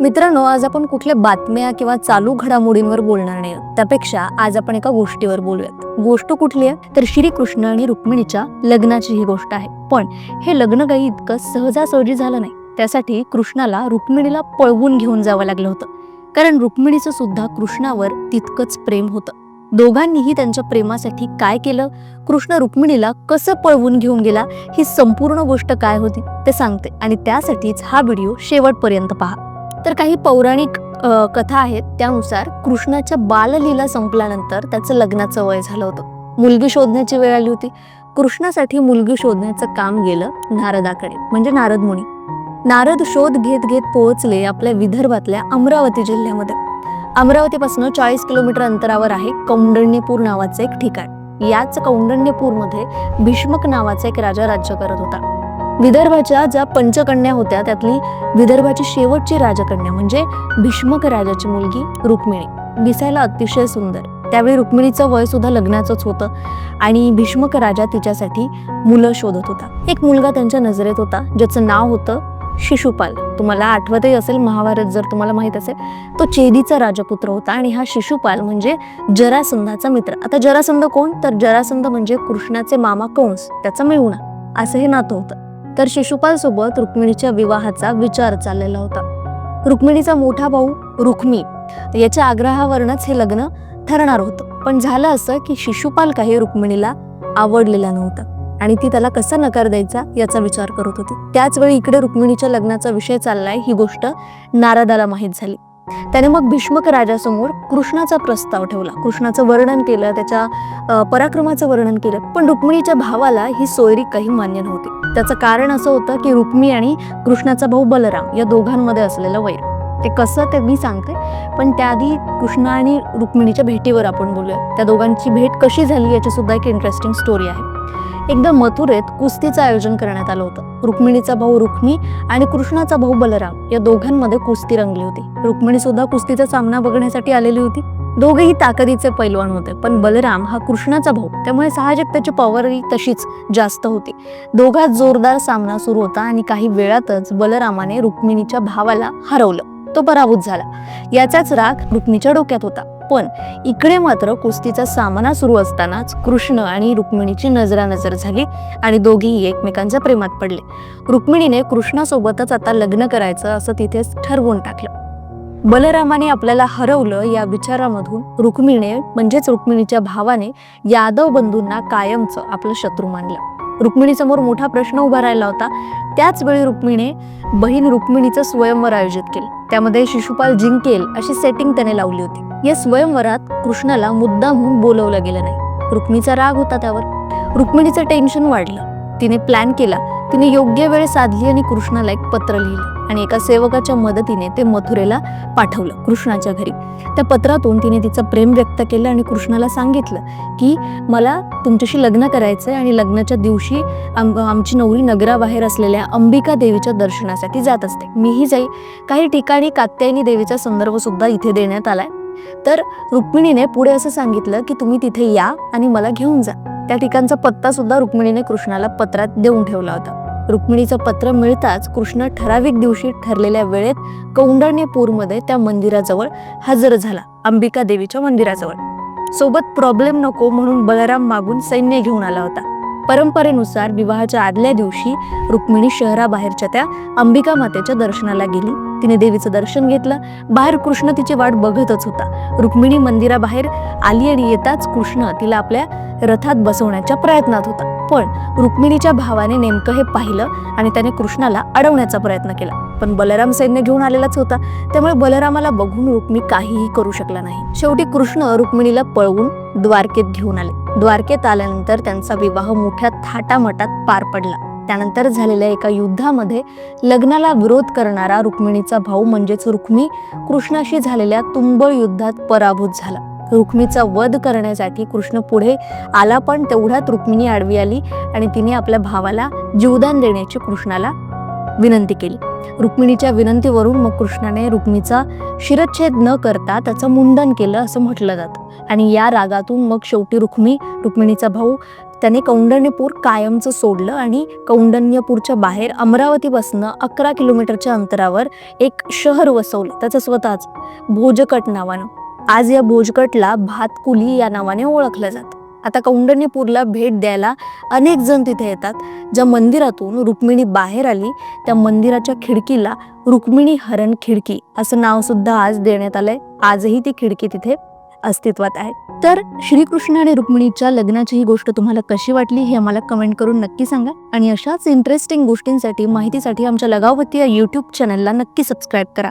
मित्रांनो आज आपण कुठल्या बातम्या किंवा चालू घडामोडींवर बोलणार नाही त्यापेक्षा आज आपण एका गोष्टीवर बोलूयात. गोष्ट कुठली आहे? तर श्रीकृष्ण आणि रुक्मिणीच्या लग्नाची ही गोष्ट आहे. पण हे लग्न काही इतकं सहजासहजी झालं नाही. त्यासाठी कृष्णाला रुक्मिणीला पळवून घेऊन जावं लागलं होतं. कारण रुक्मिणीचं सुद्धा कृष्णावर तितकंच प्रेम होतं. दोघांनीही त्यांच्या प्रेमासाठी काय केलं? कृष्ण रुक्मिणीला कसं पळवून घेऊन गेला? ही संपूर्ण गोष्ट काय होती? ते सांगते. आणि त्यासाठीच हा व्हिडिओ शेवटपर्यंत पहा. तर काही पौराणिक कथा आहेत त्यानुसार कृष्णाच्या बाललीला संपल्यानंतर त्याचं लग्नाचं वय झालं होतं. मुलगी शोधण्याची वेळ आली होती. कृष्णासाठी मुलगी शोधण्याचं काम गेलं नारदाकडे म्हणजे नारद मुनी. नारद शोध घेत घेत पोहोचले आपल्या विदर्भातल्या अमरावती जिल्ह्यामध्ये. अमरावतीपासून चाळीस किलोमीटर अंतरावर आहे कौंडण्यपूर नावाचं एक ठिकाण. याच कौंडण्यपूरमध्ये भीष्मक नावाचा एक राजा राज्य करत होता. विदर्भाच्या ज्या पंचकन्या होत्या त्यातली विदर्भाची शेवटची राजकन्या म्हणजे भीष्मक राजाची मुलगी रुक्मिणी. दिसायला अतिशय सुंदर. त्यावेळी रुक्मिणीचं वय सुद्धा लग्नाचंच होतं आणि भीष्मक राजा तिच्यासाठी मुलं शोधत होता. एक मुलगा त्यांच्या नजरेत होता ज्याचं नाव होतं शिशुपाल. तुम्हाला आठवतही असेल महाभारत जर तुम्हाला माहीत असेल तो चेदीचा राजपुत्र होता आणि हा शिशुपाल म्हणजे जरासंधाचा मित्र. आता जरासंध कोण? तर जरासंध म्हणजे कृष्णाचे मामा कंस त्याचा मिळवणा असं हे नातं होतं. तर शिशुपालसोबत रुक्मिणीच्या विवाहाचा विचार चाललेला होता. रुक्मिणीचा मोठा भाऊ रुक्मी. याच्या आग्रहावरनच हे लग्न ठरणार होतं. पण झालं असं की शिशुपाल काही रुक्मिणीला आवडलेला नव्हता आणि ती त्याला कसा नकार द्यायचा याचा विचार करत होती. त्याच वेळी इकडे रुक्मिणीच्या लग्नाचा विषय चाललाय ही गोष्ट नारदाला माहीत झाली. त्याने मग भीष्मक राजासमोर कृष्णाचा प्रस्ताव ठेवला. कृष्णाचं वर्णन केलं त्याच्या पराक्रमाचं वर्णन केलं. पण रुक्मिणीच्या भावाला ही सोयरी काही मान्य नव्हती. त्याचं कारण असं होतं की रुक्मी आणि कृष्णाचा भाऊ बलराम या दोघांमध्ये असलेलं वैर. ते कसं ते मी सांगते. पण त्याआधी कृष्ण आणि रुक्मिणीच्या भेटीवर आपण बोलूया. त्या दोघांची भेट कशी झाली याची सुद्धा एक इंटरेस्टिंग स्टोरी आहे. एकदा मथुरेत कुस्तीचं आयोजन करण्यात आलं होतं. रुक्मिणीचा भाऊ रुक्मी आणि कृष्णाचा भाऊ बलराम या दोघांमध्ये कुस्ती रंगली होती. रुक्मिणी सुद्धा कुस्तीचा सामना बघण्यासाठी आलेली होती. दोघेही ताकदीचे पैलवान होते पण बलराम हा कृष्णाचा भाऊ. त्यामुळे साहजिक त्याची पॉवरही तशीच जास्त होती. दोघात जोरदार सामना सुरू होता आणि काही वेळातच बलरामाने रुक्मिणीच्या भावाला हरवलं. तो पराभूत झाला. याचाच राग रुक्मिणीच्या डोक्यात होता. पण इकडे मात्र कुस्तीचा सामना सुरू असतानाच कृष्ण आणि रुक्मिणीची नजरानजर झाली आणि दोघेही एकमेकांच्या प्रेमात पडले. रुक्मिणीने कृष्णासोबतच आता लग्न करायचं असं तिथेच ठरवून टाकलं. बलरामाने आपल्याला हरवलं या विचारामधून रुक्मिणीने म्हणजेच रुक्मिणीच्या भावाने यादव बंधूंना कायमचं आपलं शत्रू मानलं. रुक्मिणीसमोर मोठा प्रश्न उभा राहिला होता. त्याचवेळी रुक्मिणीने बहीण रुक्मिणीचं स्वयंवर आयोजित केलं. त्यामध्ये शिशुपाल जिंकेल अशी सेटिंग त्याने लावली होती. या स्वयंवरात कृष्णाला मुद्दा म्हणून बोलवलं गेलं नाही. रुक्मिणीचा राग होता त्यावर. रुक्मिणीचं टेन्शन वाढलं. तिने प्लॅन केला. तिने योग्य वेळ साधली आणि कृष्णाला एक पत्र लिहिलं. आणि एका सेवकाच्या मदतीने ते मथुरेला पाठवलं कृष्णाच्या घरी. त्या पत्रातून तिने तिचं प्रेम व्यक्त केलं आणि कृष्णाला सांगितलं की मला तुमच्याशी लग्न करायचंय आणि लग्नाच्या दिवशी आम आमची नवरी नगराबाहेर असलेल्या अंबिका देवीच्या दर्शनासाठी जात असते. मीही जाई. काही ठिकाणी कात्यायनी देवीचा संदर्भ सुद्धा इथे देण्यात आलाय. तर रुक्मिणीने पुढे असं सांगितलं की तुम्ही तिथे या आणि मला घेऊन जा. त्या ठिकाणचा पत्ता सुद्धा रुक्मिणीने कृष्णाला पत्रात देऊन ठेवला होता. रुक्मिणीचं पत्र मिळताच कृष्ण ठराविक दिवशी ठरलेल्या वेळेत कौंडण्यपूरमध्ये त्या मंदिराजवळ हजर झाला अंबिका देवीच्या मंदिराजवळ. सोबत प्रॉब्लेम नको म्हणून बलराम मागून सैन्य घेऊन आला होता. परंपरेनुसार विवाहाच्या आदल्या दिवशी रुक्मिणी शहराबाहेरच्या त्या अंबिका मातेच्या दर्शनाला गेली. तिने देवीचं दर्शन घेतलं. बाहेर कृष्ण तिची वाट बघतच होता. रुक्मिणी मंदिराबाहेर आली आणि येताच कृष्ण तिला आपल्या रथात बसवण्याच्या प्रयत्नात होता. पण रुक्मिणीच्या भावाने नेमकं हे पाहिलं आणि त्याने कृष्णाला अडवण्याचा प्रयत्न केला. पण बलराम सैन्य घेऊन आलेलाच होता. त्यामुळे बलरामाला बघून रुक्मी काहीही करू शकला नाही. शेवटी कृष्ण रुक्मिणीला पळवून द्वारकेत घेऊन आले. द्वारकेत आल्यानंतर त्यांचा विवाह मोठ्या थाटामाटात पार पडला. त्यानंतर झालेल्या एका युद्धामध्ये लग्नाला विरोध करणारा रुक्मिणीचा भाऊ म्हणजेच रुक्मी कृष्णाशी झालेल्या तुंबळ युद्धात पराभूत झाला. रुक्मीचा वध करण्यासाठी कृष्ण पुढे आला पण तेवढ्यात रुक्मिणी आडवी आली आणि तिने आपल्या भावाला जीवदान देण्याची कृष्णाला विनंती केली. रुक्मिणीच्या विनंतीवरून मग कृष्णाने रुक्मीचा शिरच्छेद न करता त्याचं मुंडन केलं असं म्हटलं जातं. आणि या रागातून मग शेवटी रुक्मी रुक्मिणीचा भाऊ त्याने कौंडण्यपूर कायमचं सोडलं आणि कौंडण्यपूरच्या बाहेर अमरावतीपासनं अकरा किलोमीटरच्या अंतरावर एक शहर वसवलं त्याचं स्वतःच भोजकट नावानं. आज या भोजकटला भातकुली या नावाने ओळखलं जातं. आता कौंडण्यपूरला भेट द्यायला अनेक जण तिथे येतात. ज्या मंदिरातून रुक्मिणी बाहेर आली त्या मंदिराच्या खिडकीला रुक्मिणी हरण खिडकी असं नाव सुद्धा आज देण्यात आलंय. आजही ती खिडकी तिथे अस्तित्वात आहे. तर श्रीकृष्ण आणि रुक्मिणीच्या लग्नाची ही गोष्ट तुम्हाला कशी वाटली हे आम्हाला कमेंट करून नक्की सांगा. आणि अशाच इंटरेस्टिंग गोष्टींसाठी माहितीसाठी आमच्या लगावती या यूट्यूब चॅनलला नक्की सबस्क्राईब करा.